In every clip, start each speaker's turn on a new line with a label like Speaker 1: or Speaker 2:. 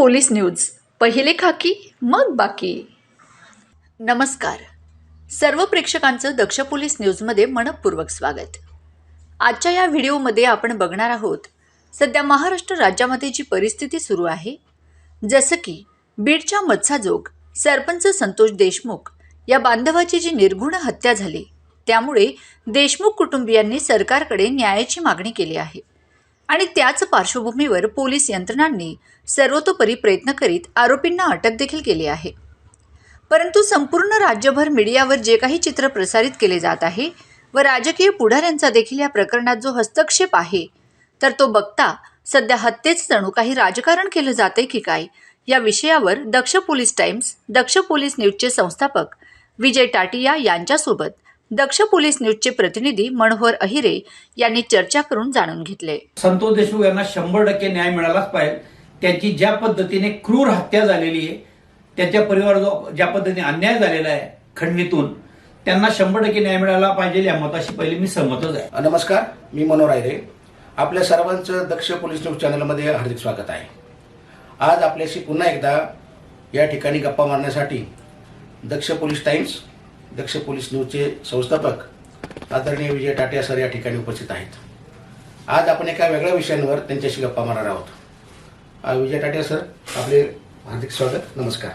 Speaker 1: Police news. पहिले खाकी मग बाकी. नमस्कार. सर्व प्रेक्षकांचं दक्ष पोलीस न्यूजमध्ये मनपूर्वक स्वागत. आजच्या या व्हिडिओमध्ये आपण बघणार आहोत सध्या महाराष्ट्र राज्यामध्ये जी परिस्थिती सुरू आहे जसं की बीडच्या मत्साजोग सरपंच संतोष देशमुख या बांधवाची जी निर्घुण हत्या झाली त्यामुळे देशमुख कुटुंबियांनी सरकारकडे न्यायाची मागणी केली आहे. आणि त्याच पार्श्वभूमीवर पोलीस यंत्रणांनी सर्वतोपरी प्रयत्न करीत आरोपींना अटक देखील केली आहे. परंतु संपूर्ण राज्यभर मीडियावर जे काही चित्र प्रसारित केले जात आहे व राजकीय पुढाऱ्यांचा देखील या प्रकरणात जो हस्तक्षेप आहे तर तो बघता सध्या हत्येच जणू काही राजकारण केलं जाते की काय या विषयावर Daksh police times Daksh police न्यूजचे संस्थापक विजय टाटिया यांच्यासोबत दक्ष पोलीस न्यूजचे प्रतिनिधी मनोहर अहिरे यांनी चर्चा करून जाणून घेतले.
Speaker 2: संतोष देशमुख यांना शंभर टक्के न्याय मिळालाच पाहिजे. त्यांची ज्या पद्धतीने क्रूर हत्या झालेली आहे त्याच्या परिवार जो ज्या पद्धतीने अन्याय झालेला आहे खंडणीतून त्यांना शंभर टक्के न्याय मिळाला पाहिजे या मताशी पहिले मी सहमतच आहे.
Speaker 3: नमस्कार मी मनोहर आयरे आपल्या सर्वांचं दक्ष पोलीस न्यूज चॅनलमध्ये हार्दिक स्वागत आहे. आज आपल्याशी पुन्हा एकदा या ठिकाणी गप्पा मारण्यासाठी Daksh police times Daksh police न्यूजचे संस्थापक आदरणीय विजय टाटिया सर या ठिकाणी उपस्थित आहेत. आज आपण एका वेगळ्या विषयांवर त्यांच्याशी गप्पा मारणार आहोत. विजय टाटिया सर आपले हार्दिक स्वागत नमस्कार.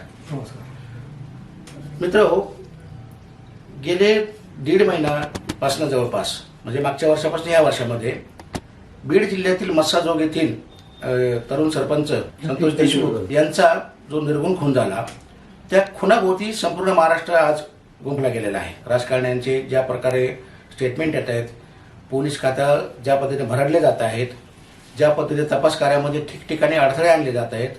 Speaker 3: मित्र गेले दीड महिन्यापासून जवळपास म्हणजे मागच्या वर्षापासून या वर्षामध्ये बीड जिल्ह्यातील मस्साजोग येथील तरुण सरपंच संतोष देशमुख यांचा जो निर्गुण खून झाला त्या खुनाभोवती संपूर्ण महाराष्ट्र आज गुंफला गेलेला आहे. राजकारण्यांचे ज्या प्रकारे स्टेटमेंट येत आहेत पोलीस खात्या ज्या पद्धतीने भरडले जात आहेत ज्या पद्धतीने तपास कार्यामध्ये ठिकठिकाणी अडथळे आणले जात आहेत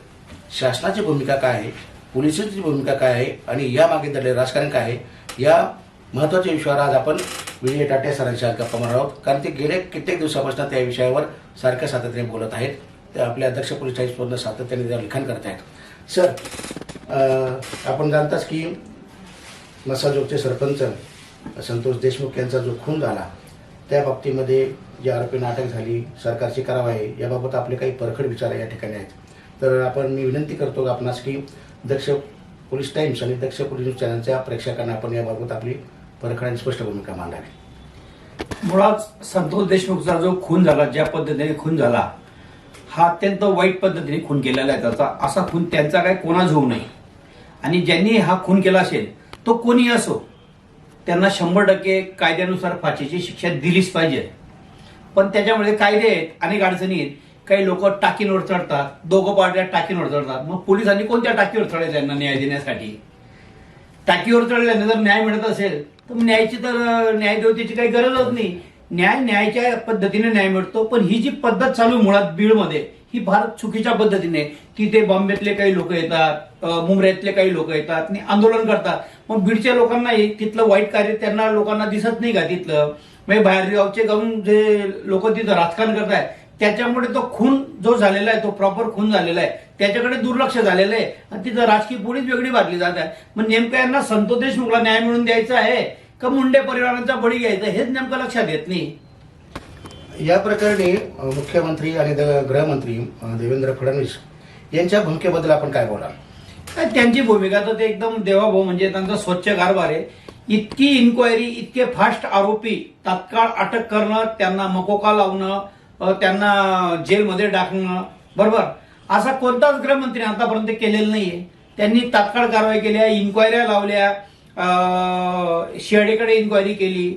Speaker 3: शासनाची भूमिका काय आहे पोलिसांची भूमिका काय आहे आणि या मागे दडले राजकारण काय आहे या महत्त्वाच्या विषयावर आज आपण विजय टाटे सरांच्या गप्पा मारणार आहोत. कारण ते गेले कित्येक दिवसापासून त्या विषयावर सारख्या सातत्याने बोलत आहेत. ते आपल्या अध्यक्ष पोलीस टाईम्समधनं सातत्याने त्यावर लिखाण करत आहेत सर आपण जाणताच की मसाजोगचे सरपंच संतोष देशमुख यांचा जो खून झाला त्या बाबतीमध्ये जी आरोपी नाटक झाली सरकारची कारवाई याबाबत आपले काही परखड विचार या ठिकाणी आहेत. तर आपण मी विनंती करतो की आपणास की दक्ष पोलीस टाईम्स आणि दक्ष पोलीस न्यूज चॅनलच्या प्रेक्षकांना आपण याबाबत आपली परखड आणि स्पष्ट भूमिका मांडावी.
Speaker 2: मुळात संतोष देशमुखचा जो खून झाला ज्या पद्धतीने खून झाला हा अत्यंत वाईट पद्धतीने खून केलेला आहे त्याचा. असा खून त्यांचा काय कोणाच होऊ नये. आणि ज्यांनी हा खून केला असेल तो कोणी असो त्यांना शंभर टक्के कायद्यानुसार फाशीची शिक्षा दिलीच पाहिजे. पण त्याच्यामध्ये कायदे आहेत अनेक अडचणी आहेत. काही लोक टाकींवर चढतात दोघं पार्ट्या टाकींवर चढतात मग पोलिसांनी कोणत्या टाकीवर चढायचं त्यांना न्याय देण्यासाठी? टाकीवर चढल्याने जर न्याय मिळत असेल तर न्यायची न्यायाची तर न्याय देवतेची काही गरजच नाही. न्याय न्यायाच्या पद्धतीने न्याय मिळतो पण ही जी पद्धत चालू मुळात बीडमध्ये ही फार चुकीच्या पद्धतीने तिथे बॉम्बेतले काही लोक येतात मुंबईतले काही लोक येतात आणि आंदोलन करतात. मग बीडच्या लोकांनाही तिथलं वाईट कार्य त्यांना लोकांना दिसत नाही का तिथलं? म्हणजे बाहेर गावचे गाऊन जे लोक तिथं राजकारण करतायत त्याच्यामुळे तो खून जो झालेला आहे तो प्रॉपर खून झालेला आहे. त्याच्याकडे दुर्लक्ष झालेलं आहे. आणि तिथं राजकीय पोलीस वेगळी बातली जात आहे. मग नेमकं यांना संतोष देशमुखला न्याय मिळून द्यायचा आहे का मुंडे परिवारांचा बळी घ्यायचा हेच नेमकं लक्षात येत नाही.
Speaker 3: या प्रकरणी मुख्यमंत्री आणि द- गृहमंत्री देवेंद्र फडणवीस यांच्या भूमिकेबद्दल आपण काय
Speaker 2: बोला त्यांची भूमिका तर ते एकदम देवाभाऊ म्हणजे त्यांचा स्वच्छ कारभार आहे. इतकी इन्क्वायरी इतके फास्ट आरोपी तात्काळ अटक करणं त्यांना मकोका लावणं त्यांना जेलमध्ये टाकणं बरोबर? असा कोणताच गृहमंत्री आतापर्यंत केलेला नाहीये. त्यांनी तात्काळ कारवाई केल्या इन्क्वायऱ्या लावल्या शेडेकडे इन्क्वायरी केली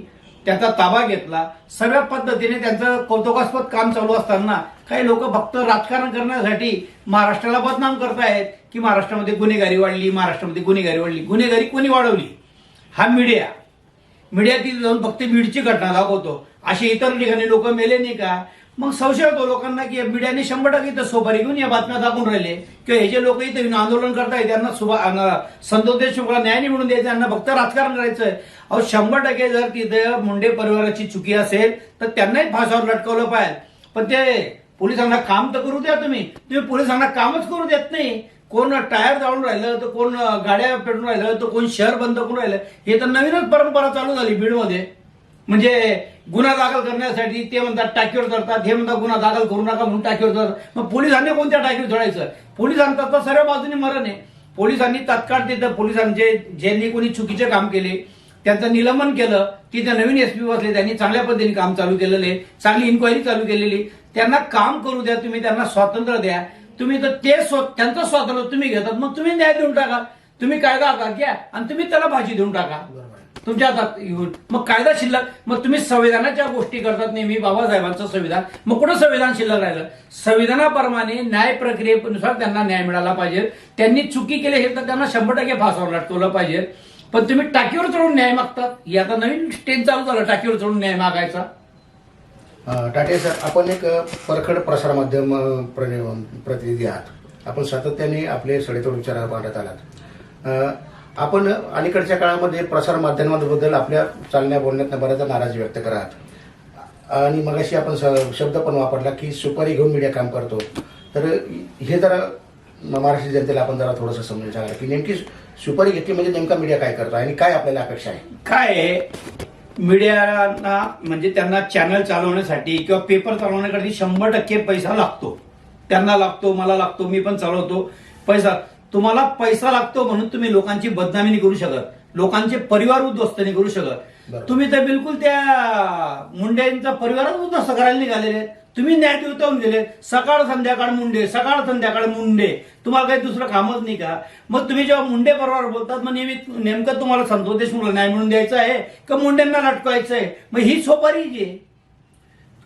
Speaker 2: त्याचा ताबा घेतला. सगळ्या पद्धतीने त्यांचं कौतुकास्पद काम चालू असताना काही लोक फक्त राजकारण करण्यासाठी महाराष्ट्राला बदनाम करतायत की महाराष्ट्रामध्ये गुन्हेगारी वाढली महाराष्ट्रामध्ये गुन्हेगारी वाढली. गुन्हेगारी कोणी वाढवली? हा मीडिया. मीडिया तिथे जाऊन फक्त बीडची घटना दाखवतो. असे इतर ठिकाणी लोक मेले नाही का? मग संशय होतो लोकांना की मीडियाने शंभर टक्के इथं सोपारी घेऊन या बातम्या दाखवून राहिले. किंवा हे जे लोक इथे येऊन आंदोलन करतायत त्यांना सुभा संतोष शुक्ला न्याय म्हणून मिळून त्यांना फक्त राजकारण करायचंय. अहो शंभर टक्के जर तिथे मुंडे परिवाराची चुकी असेल तर त्यांनाही फासावर लटकवलं पाहिजे. पण ते पोलिसांना काम तर करू द्या तुम्ही. तुम्ही पोलिसांना कामच करू देत नाही. कोण टायर जाळून राहिलं तर कोण गाड्या पेटून राहिलं तर कोण शहर बंद करून राहिलं हे तर नवीनच परंपरा चालू झाली बीडमध्ये. म्हणजे गुन्हा दाखल करण्यासाठी ते म्हणतात टाकीवर चढतात हे म्हणतात गुन्हा दाखल करू नका म्हणून टाकीवर चढतात मग पोलिसांनी कोणत्या टाकीवर चढायचं पोलिसांचा तर सर्व बाजूने मरण आहे. पोलिसांनी तात्काळ तिथं पोलिसांचे ज्यांनी कोणी चुकीचे काम केले त्यांचं निलंबन केलं तिथे नवीन एसपी बसले त्यांनी चांगल्या पद्धतीने काम चालू केलेलं आहे. चांगली इन्क्वायरी चालू केलेली त्यांना काम करू द्या तुम्ही त्यांना स्वातंत्र्य द्या. तुम्ही तर ते स्व- त्यांचं स्वातंत्र्य तुम्ही घेतात. मग तुम्ही न्याय देऊन टाका. तुम्ही कायदा आता घ्या आणि तुम्ही त्याला भाजी देऊन टाका. तुमच्या हातात येऊन. मग कायदा शिल्लक मग तुम्ही संविधानाच्या गोष्टी करतात नेहमी बाबासाहेबांचं संविधान. मग कुठं संविधान शिल्लक राहिलं? संविधानाप्रमाणे न्याय प्रक्रियेनुसार त्यांना न्याय मिळाला पाहिजे. त्यांनी चुकी केली हे तर त्यांना शंभर टक्के फासावर लटकवलं पाहिजे. पण तुम्ही टाकीवर चढून न्याय मागतात ही आता नवीन स्टेज चालू झालं टाकीवर चढून न्याय मागायचा.
Speaker 3: टाटे सर आपण एक परखड प्रसारमाध्यम माध्यम प्रतिनिधी आहात. आपण सातत्याने आपले सडेतोड विचार मांडत आलात. आपण अलीकडच्या काळामध्ये प्रसार माध्यमांबद्दल आपल्या चालण्या बोलण्यात बऱ्याचदा नाराजी व्यक्त करत आणि मगाशी आपण स- शब्द पण वापरला की सुपारी घेऊन मीडिया काम करतो. तर हे जरा महाराष्ट्र जनतेला आपण जरा थोडंसं समजून सांगा की नेमकी सुपारी घेतली म्हणजे नेमका मीडिया काय करतो आणि काय आपल्याला अपेक्षा आहे?
Speaker 2: काय आहे? मीडियाना म्हणजे त्यांना चॅनल चालवण्यासाठी किंवा पेपर चालवण्यासाठी शंभर टक्के पैसा लागतो. त्यांना लागतो मला लागतो मी पण चालवतो. पैसा तुम्हाला पैसा लागतो म्हणून तुम्ही लोकांची बदनामी नाही करू शकत. लोकांचे परिवार उद्ध्वस्त नाही करू शकत. तुम्ही तर बिलकुल त्या मुंड्यांचा परिवारच उद्ध्वस्त करायला निघालेले. तुम्ही न्यायदेवता होऊन गेले. सकाळ संध्याकाळ मुंडे सकाळ संध्याकाळ मुंडे. तुम्हाला काही दुसरं कामच नाही का? मग तुम्ही जेव्हा मुंडे बरोबर बोलतात मग नेहमी नेमकं तुम्हाला संतोष देशमुखला न्याय म्हणून द्यायचा आहे का मुंडेंना लटकवायचं आहे? मग ही सोपारी जी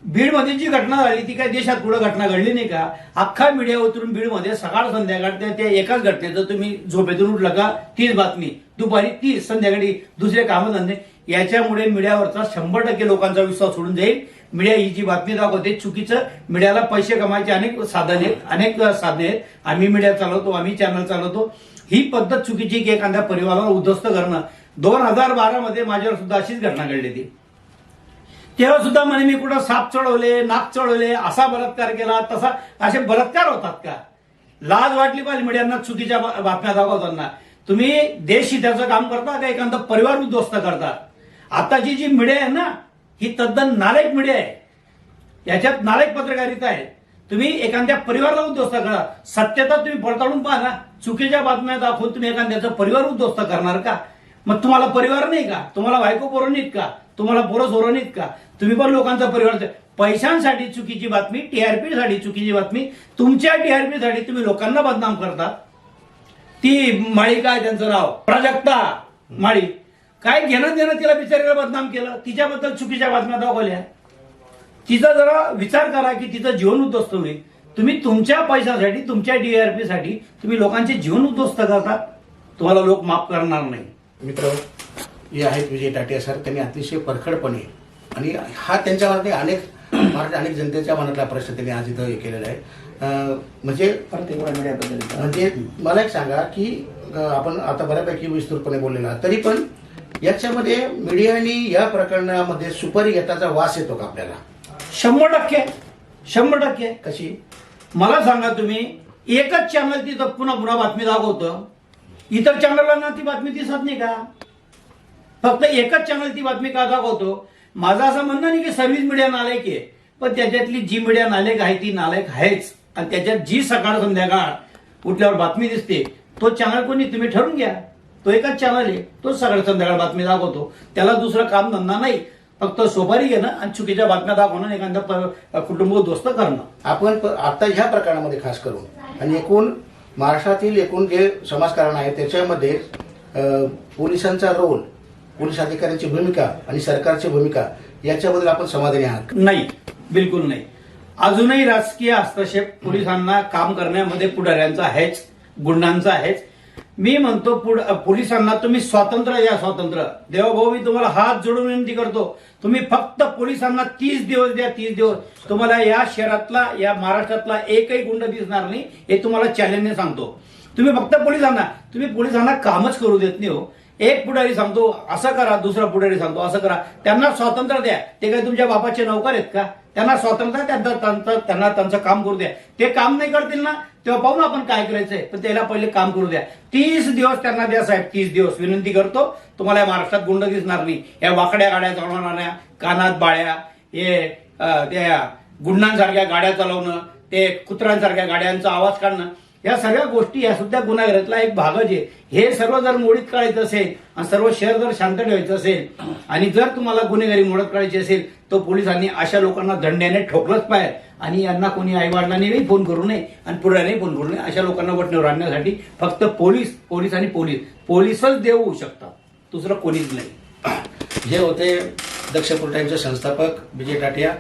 Speaker 2: बीडमध्ये जी घटना झाली ती काय देशात पुढे घटना घडली नाही का? अख्खा मीडिया उतरून बीडमध्ये सकाळ संध्याकाळ त्या त्या एकाच घटनेचं तुम्ही झोपेतून उठलं का? तीच बातमी. दुपारी तीच संध्याकाळी दुसरे कामधंदे. याच्यामुळे मीडियावरचा शंभर टक्के लोकांचा विश्वास सोडून जाईल. मीडिया ही जी बातमी दाखवते चुकीचं. मीडियाला पैसे कमायचे अनेक साधन आहेत अनेक साधने आहेत. आम्ही मीडिया चालवतो आम्ही चॅनल चालवतो. ही पद्धत चुकीची की एखाद्या परिवाराला उद्ध्वस्त करणं. दोन हजार बारामध्ये माझ्यावर सुद्धा अशीच घटना घडली ती. तेव्हा सुद्धा म्हणे मी कुठं साप चढवले नाक चढवले असा बलात्कार केला तसा असे बलात्कार होतात का? लाज वाटली पाहिजे मीडियांना चुकीच्या बातम्या दाखवताना. तुम्ही देश हिताचं काम करता का एखादा परिवार उद्ध्वस्त करता? आताची जी मीडिया आहे ना ही तद्दन नालायक मीडिया आहे. याच्यात नालायक पत्रकारिता आहे. तुम्ही एखाद्या परिवाराला उद्ध्वस्त करा. सत्यता तुम्ही पडताळून पहा ना. चुकीच्या बातम्या दाखवून तुम्ही एखाद्याचा परिवार उद्ध्वस्त करणार का? मग तुम्हाला परिवार नाही का? तुम्हाला बायको पोरं का? तुम्हाला पोरं सोरं का? तुम्ही पण लोकांचा परिवार पैशांसाठी चुकीची बातमी टीआरपी साठी चुकीची बातमी तुमच्या टीआरपी साठी तुम्ही लोकांना बदनाम करता. ती माळी काय त्यांचं नाव. प्राजक्ता माळी. काय घेणं देणं तिला बिचारीला बदनाम केलं? तिच्याबद्दल चुकीच्या बातम्या दाखवल्या. तिचा जरा विचार करा की तिचं जीवन उद्ध्वस्त होईल. तुम्ही तुमच्या पैशासाठी तुमच्या डीआरपी साठी तुम्ही लोकांचे जीवन उद्ध्वस्त करता. तुम्हाला लोक माफ करणार नाही.
Speaker 3: मित्र हे आहेत विजय टाटिया सर. त्यांनी अतिशय परखडपणे आणि हा त्यांच्यावरती अनेक महाराष्ट्र अनेक जनतेच्या मनातला प्रश्न त्यांनी आज इथं हे केलेला आहे. म्हणजे म्हणजे मला एक सांगा की आपण आता बऱ्यापैकी विस्तृतपणे बोललेलो आहात. तरी पण याच्यामध्ये मीडियाने या प्रकरणामध्ये सुपारी घेताचा वास येतो का आपल्याला?
Speaker 2: शंभर टक्के. शंभर टक्के.
Speaker 3: कशी?
Speaker 2: मला सांगा तुम्ही एकच चॅनल तिथं पुन्हा पुन्हा बातमी दाखवतं. इतर चॅनलांना ती बातमी दिसत नाही का? फक्त एकच चॅनल ती बातमी का दाखवतो? माझं असं म्हणणं नाही की सर्व्हिस मीडिया नालायक आहे पण त्याच्यातली जी मीडिया नालायक आहे ती नालायक आहेच. आणि त्याच्यात जी सकाळ संध्याकाळ उठल्यावर बातमी दिसते तो चॅनल कोणी तुम्ही ठरवून घ्या. तो एकच चॅनल आहे तो सकाळ संध्याकाळ बातमी दाखवतो. त्याला दुसरं काम धंदा नाही फक्त सोपारी घेणं आणि चुकीच्या बातम्या दाखवणं एखादा एखादं कुटुंब उद्ध्वस्त करणं.
Speaker 3: आपण आता ह्या प्रकरणामध्ये खास करून आणि एकूण महाराष्ट्रातील एकूण जे समाजकारण आहे त्याच्यामध्ये पोलिसांचा रोल पोलीस अधिकाऱ्यांची भूमिका आणि सरकारची भूमिका याच्याबद्दल आपण समाधानी आहात
Speaker 2: नाही बिलकुल नाही. अजूनही राजकीय हस्तक्षेप पोलिसांना काम करण्यामध्ये पुढाऱ्यांचा आहेच गुंडांचा आहेच. मी म्हणतो पोलिसांना तुम्ही स्वातंत्र्य द्या स्वातंत्र्य. देवाभाऊ मी तुम्हाला हात जोडून विनंती करतो. तुम्ही फक्त पोलिसांना तीस दिवस द्या तीस दिवस. तुम्हाला या शहरातला या महाराष्ट्रातला एकही गुंड दिसणार नाही हे तुम्हाला चॅलेंजने सांगतो. तुम्ही फक्त पोलिसांना तुम्ही पोलिसांना कामच करू देत नाही हो. एक पुढारी सांगतो असं करा दुसरा पुढारी सांगतो असं करा. त्यांना स्वातंत्र्य द्या. ते काही तुमच्या बापाचे नौकर आहेत का? त्यांना स्वातंत्र्य द्या, त्यांना त्यांचं काम करू द्या. ते काम नाही करतील ना? तेव्हा पाहू ना आपण काय करायचंय? पण त्याला पहिले काम करू द्या. तीस दिवस त्यांना द्या साहेब तीस दिवस. विनंती करतो तुम्हाला या महाराष्ट्रात गुंड दिसणार नाही. या वाकड्या गाड्या चालवणाऱ्या कानात बाळ्या हे त्या गुंडांसारख्या गाड्या चालवणं ते कुत्र्यांसारख्या गाड्यांचा आवाज काढणं या सगळ्या गोष्टी या सुद्धा गुन्हेगारीतला एक भागच आहे. हे सर्व जर मोडीत काढायचं असेल आणि सर्व शहर जर शांत ठेवायचं असेल आणि जर तुम्हाला गुन्हेगारी मोडत काढायची असेल तर पोलिसांनी अशा लोकांना दंड्याने ठोकलंच पाहिजे. आणि यांना कोणी आईवडिलांनी फोन करू नये आणि पुढाऱ्याने फोन करू नये. अशा लोकांना वटणीवर आणण्यासाठी फक्त पोलीस पोलीस आणि पोलीस. पोलीसच देव होऊ शकतात. दुसरं कोणीच नाही.
Speaker 3: हे होते दक्ष टाईमचे संस्थापक विजय टाटिया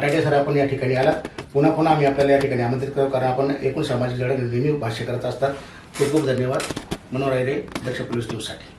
Speaker 3: टाटिया सर आपण या ठिकाणी आला पुन्हा पुन्हा आम्ही आपल्याला या ठिकाणी आमंत्रित करू कारण आपण एकूण सामाजिक लढा नेहमी भाष्य करत असतात. खूप खूप धन्यवाद. मनोहर रे दक्ष पोलीस न्यूजसाठी.